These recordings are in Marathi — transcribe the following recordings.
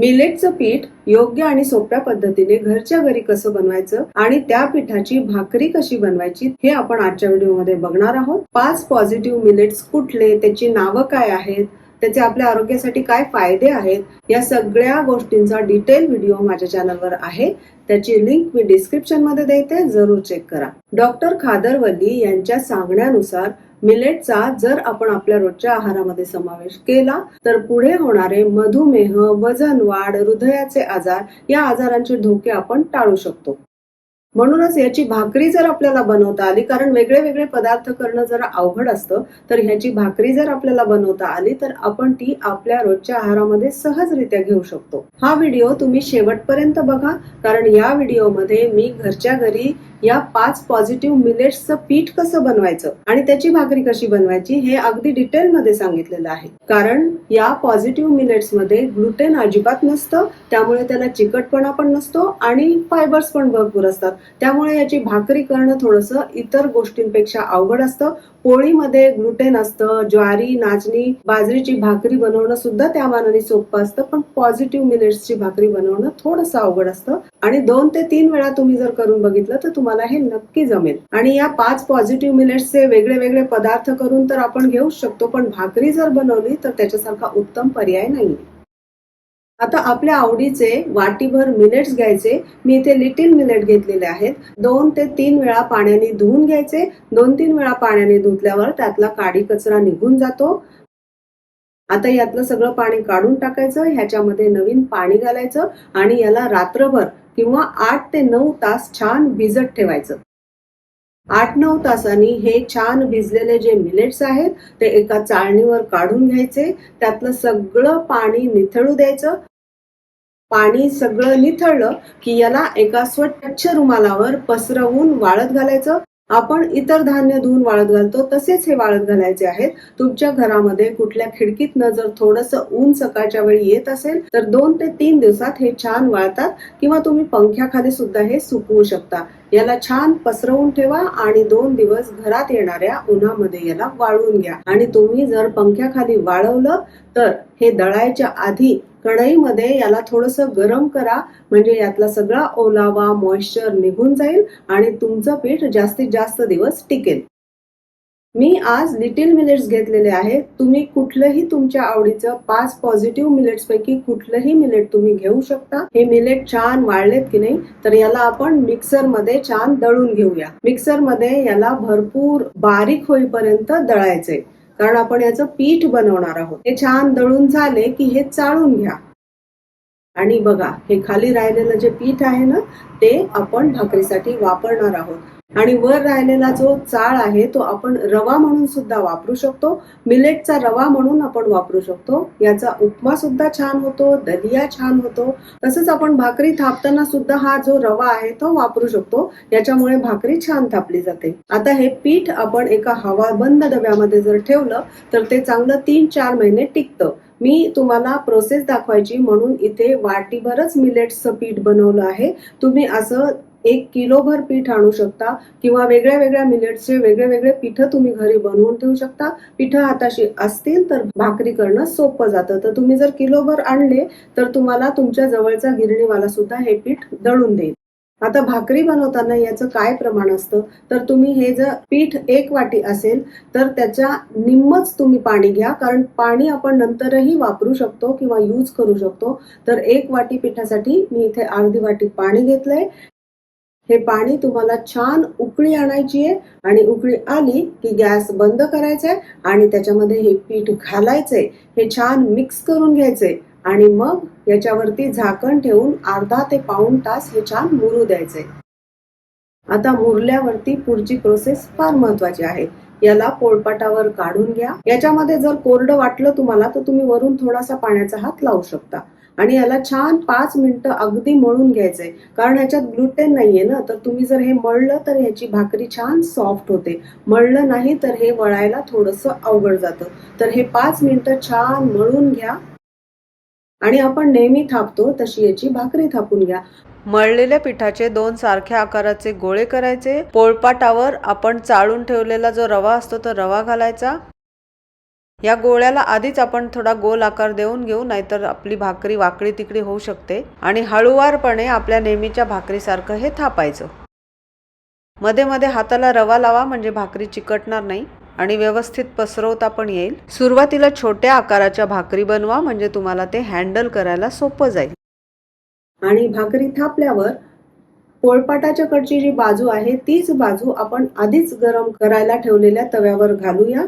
मिलेटचं पीठ योग्य आणि सोप्या पद्धतीने घरच्या घरी कसं बनवायचं आणि त्या पिठाची भाकरी कशी बनवायची हे आपण आजच्या व्हिडिओमध्ये बघणार आहोत. पाच पॉझिटिव्ह मिलेट्स कुठले त्याची नावं काय आहेत त्याचे आपल्या आरोग्यासाठी काय फायदे आहेत या सगळ्या गोष्टींचा डिटेल व्हिडिओ माझ्या चॅनलवर आहे. त्याची लिंक मी डिस्क्रिप्शनमध्ये देते जरूर चेक करा. डॉक्टर खादरवल्ली यांच्या सांगण्यानुसार मिलेटचा जर आपण आपल्या रोजच्या आहारामध्ये समावेश केला तर पुढे होणारे मधुमेह वजन वाढ हृदयाचे आजार या आजारांचे धोके आपण टाळू शकतो. म्हणूनच याची भाकरी जर आपल्याला बनवता आली कारण वेगळे वेगळे पदार्थ करणं जरा अवघड असतं तर ह्याची भाकरी जर आपल्याला बनवता आली तर आपण ती आपल्या रोजच्या आहारामध्ये सहजरित्या घेऊ शकतो. हा व्हिडिओ तुम्ही शेवटपर्यंत बघा कारण या व्हिडिओमध्ये मी घरच्या घरी या पाच पॉझिटिव्ह मिलेट्सचं पीठ कसं बनवायचं आणि त्याची भाकरी कशी बनवायची हे अगदी डिटेलमध्ये सांगितलेलं आहे. कारण या पॉझिटिव्ह मिलेट्समध्ये ग्लुटेन अजिबात नसतं त्यामुळे त्याला चिकटपणा पण नसतो आणि फायबर्स पण भरपूर असतात. त्यामुळे याची भाकरी करणं थोडंसं इतर गोष्टींपेक्षा अवघड असतं. पोळीमध्ये ग्लुटेन असतं ज्वारी नाचणी बाजरीची भाकरी बनवणं सुद्धा त्या मानाने सोपं असतं पण पॉझिटिव्ह मिलेट्सची भाकरी बनवणं थोडंसं अवघड असतं. आणि दोन ते तीन वेळा तुम्ही जर करून बघितलं तर तुम्हाला हे नक्की जमेल. आणि या पाच पॉझिटिव्ह मिलेट्सचे वेगळे वेगळे पदार्थ करून तर आपण घेऊच शकतो पण भाकरी जर बनवली तर त्याच्यासारखा उत्तम पर्याय नाही आता आपल्या आवडीचे वाटीभर मिलेट्स घ्यायचे. मी इथे लिटिल मिलेट घेतलेले आहेत. दोन ते तीन वेळा पाण्याने धुवून घ्यायचे. दोन तीन वेळा पाण्याने धुतल्यावर त्यातला काडी कचरा निघून जातो. आता यातलं सगळं पाणी काढून टाकायचं. ह्याच्यामध्ये नवीन पाणी घालायचं आणि याला रात्रभर किंवा आठ ते नऊ तास छान भिजत ठेवायचं. आठ नऊ तासांनी हे छान भिजलेले जे मिलेट्स आहेत ते एका चाळणीवर काढून घ्यायचे. त्यातलं सगळं पाणी निथळू द्यायचं. पाणी सगळं निथळलं की याला एका स्वच्छ रुमालावर पसरवून वाळत घालायचं. आपण इतर धान्य धुवून वाळत घालतो तसेच हे वाळत घालायचे आहेत. तुमच्या घरामध्ये कुठल्या खिडकीतनं जर थोडस ऊन सकाळच्या वेळी येत असेल तर दोन ते तीन दिवसात हे छान वाळतात किंवा तुम्ही पंख्याखाली सुद्धा हे सुकवू शकता. याला छान पसरवून ठेवा आणि दोन दिवस घरात येणाऱ्या उन्हामध्ये याला वाळवून घ्या. आणि तुम्ही जर पंख्याखाली वाळवलं तर हे दळायच्या आधी कढईमध्ये याला थोडस गरम करा. म्हणजे यातला सगळा ओलावा मॉइश्चर निघून जाईल आणि तुमचं पीठ जास्तीत जास्त दिवस टिकेल. मी आज लिटिल मिलेट्स घेतलेले आहेत तुम्ही कुठलंही तुमच्या आवडीचं पाच पॉझिटिव्ह मिलेट्स पैकी कुठलंही मिलेट तुम्ही घेऊ शकता. हे मिलेट छान वाळलेत की नाही तर याला आपण मिक्सरमध्ये छान दळून घेऊया. मिक्सरमध्ये याला भरपूर बारीक होईपर्यंत दळायचंय कारण आपण याचं पीठ बनवणार आहोत. हे छान दळून झाले की हे चाळून घ्या. आणि बघा हे खाली राहिलेलं जे पीठ आहे ना ते आपण भाकरीसाठी वापरणार आहोत. आणि वर राहिलेला जो चाळ आहे तो आपण रवा म्हणून सुद्धा वापरू शकतो. मिलेटचा रवा म्हणून आपण वापरू शकतो. याचा उपमा सुद्धा छान होतो दलिया छान होतो. तसंच आपण भाकरी थापताना सुद्धा हा जो रवा आहे तो वापरू शकतो. याच्यामुळे भाकरी छान थापली जाते. आता हे पीठ आपण एका हवा बंद डब्यामध्ये जर ठेवलं तर ते चांगलं तीन चार महिने टिकतं. मी तुम्हाला प्रोसेस दाखवायची म्हणून इथे वाटीभरच मिलेट्सचं पीठ बनवलं आहे. तुम्ही असं एक किलोभर पीठ आणू शकता किंवा वेगळ्या वेगळ्या मिलेट्सचे वेगळे वेगळे पीठ तुम्ही घरी बनवून ठेवू शकता. पीठ हाताशी असतील तर भाकरी करणं सोपं जातं. तर तुम्ही जर किलोभर आणले तर तुम्हाला तुमच्या जवळचा गिरणीवाला सुद्धा हे पीठ दळून देईल. आता भाकरी बनवताना याचं काय प्रमाण असतं? तर तुम्ही हे जर पीठ एक वाटी असेल तर त्याच्या निम्मच तुम्ही पाणी घ्या. कारण पाणी आपण नंतरही वापरू शकतो किंवा यूज करू शकतो. तर एक वाटी पिठासाठी मी इथे अर्धी वाटी पाणी घेतलंय. हे पाणी तुम्हाला छान उकळी आणायची आहे आणि उकळी आली की गॅस बंद करायचा आहे आणि त्याच्यामध्ये हे पीठ घालायचंय. हे छान मिक्स करून घ्यायचंय. आणि मग याच्यावरती झाकण ठेवून अर्धा ते पाऊण तास हे छान मुरू द्यायचंय. आता मुरल्यावरती पुढची प्रोसेस फार महत्वाची आहे. याला पोळपाटावर काढून घ्या. याच्यामध्ये जर कोरडं वाटलं तुम्हाला तर तुम्ही वरून थोडासा पाण्याचा हात लावू शकता. आणि याला छान पाच मिनिटं अगदी मळून घ्यायचंय. कारण ह्याच्यात ग्लुटेन नाहीये ना तर तुम्ही जर हे मळलं तर ह्याची भाकरी छान सॉफ्ट होते. मळलं नाही तर हे वळायला थोडंसं अवघड जातं. तर हे पाच मिनटं छान मळून घ्या. आणि आपण नेहमी थापतो तशी याची भाकरी थापून घ्या. मळलेल्या पिठाचे दोन सारख्या आकाराचे गोळे करायचे. पोळपाटावर आपण चाळून ठेवलेला जो रवा असतो तो रवा घालायचा. या गोळ्याला आधीच आपण थोडा गोल आकार देऊन घेऊ नाहीतर आपली भाकरी वाकडी तिकडी होऊ शकते. आणि हळुवारपणे आपल्या नेहमीच्या भाकरीसारखं हे थापायचं. मध्ये मध्ये हाताला रवा लावा म्हणजे भाकरी चिकटणार नाही आणि व्यवस्थित पसरवता पण येईल. सुरुवातीला छोट्या आकाराच्या भाकरी बनवा म्हणजे तुम्हाला ते हँडल करायला सोपं जाईल. आणि भाकरी थापल्यावर पोळपाटाच्या कडची जी बाजू आहे तीच बाजू आपण आधीच गरम करायला ठेवलेल्या तव्यावर घालूया.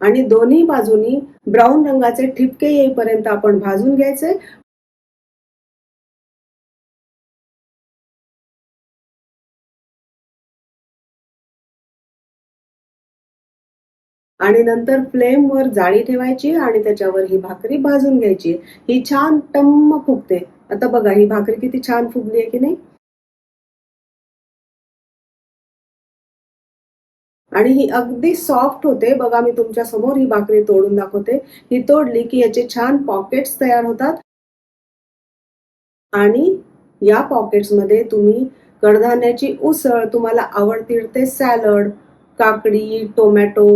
आणि दोन्ही बाजूनी ब्राऊन रंगाचे ठिपके येईपर्यंत आपण भाजून घ्यायचे. आणि नंतर फ्लेम वर जाळी ठेवायची आणि त्याच्यावर ही भाकरी भाजून घ्यायची. ही छान टम्म फुगते. आता बघा ही भाकरी किती छान फुगली आहे की नाही? आणि ही अगदी सॉफ्ट होते. बघा मी तुमच्यासमोर ही भाकरी तोडून दाखवते. ही तोडली की याचे छान पॉकेट्स तयार होतात. आणि या पॉकेट्समध्ये तुम्ही कडधान्याची उसळ तुम्हाला आवडतीड ते सॅलड काकडी टोमॅटो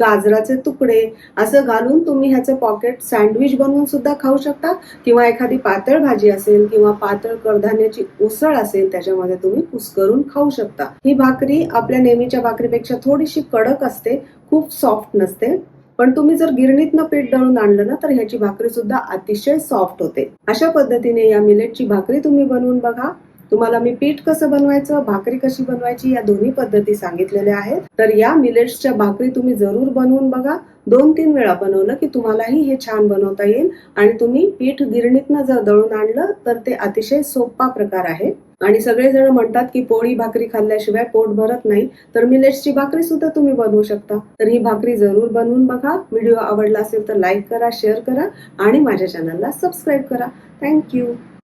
गाजराचे तुकडे असं घालून तुम्ही ह्याचं पॉकेट सँडविच बनवून सुद्धा खाऊ शकता. किंवा एखादी पातळ भाजी असेल किंवा पातळ कडधान्याची उसळ असेल त्याच्यामध्ये तुम्ही कुस्करून खाऊ शकता. ही भाकरी आपल्या नेहमीच्या भाकरीपेक्षा थोडीशी कडक असते खूप सॉफ्ट नसते. पण तुम्ही जर गिरणीतनं पीठ दळून आणलं ना तर ह्याची भाकरी सुद्धा अतिशय सॉफ्ट होते. अशा पद्धतीने या मिलेटची भाकरी तुम्ही बनवून बघा. तुम्हाला मी पीठ कसं बनवायचं भाकरी कशी बनवायची या दोन्ही पद्धती सांगितलेल्या आहेत. तर या मिलेट्सच्या भाकरी तुम्ही जरूर बनवून बघा. दोन तीन वेळा बनवलं की तुम्हालाही हे छान बनवता येईल. आणि तुम्ही पीठ गिरणीतनं जर दळून आणलं तर ते अतिशय सोपा प्रकार आहे. आणि सगळेजण म्हणतात की पोळी भाकरी खाल्ल्याशिवाय पोट भरत नाही. तर मिलेट्सची भाकरी सुद्धा तुम्ही बनवू शकता. तर ही भाकरी जरूर बनवून बघा. व्हिडिओ आवडला असेल तर लाईक करा शेअर करा आणि माझ्या चॅनलला सबस्क्राईब करा. थँक्यू.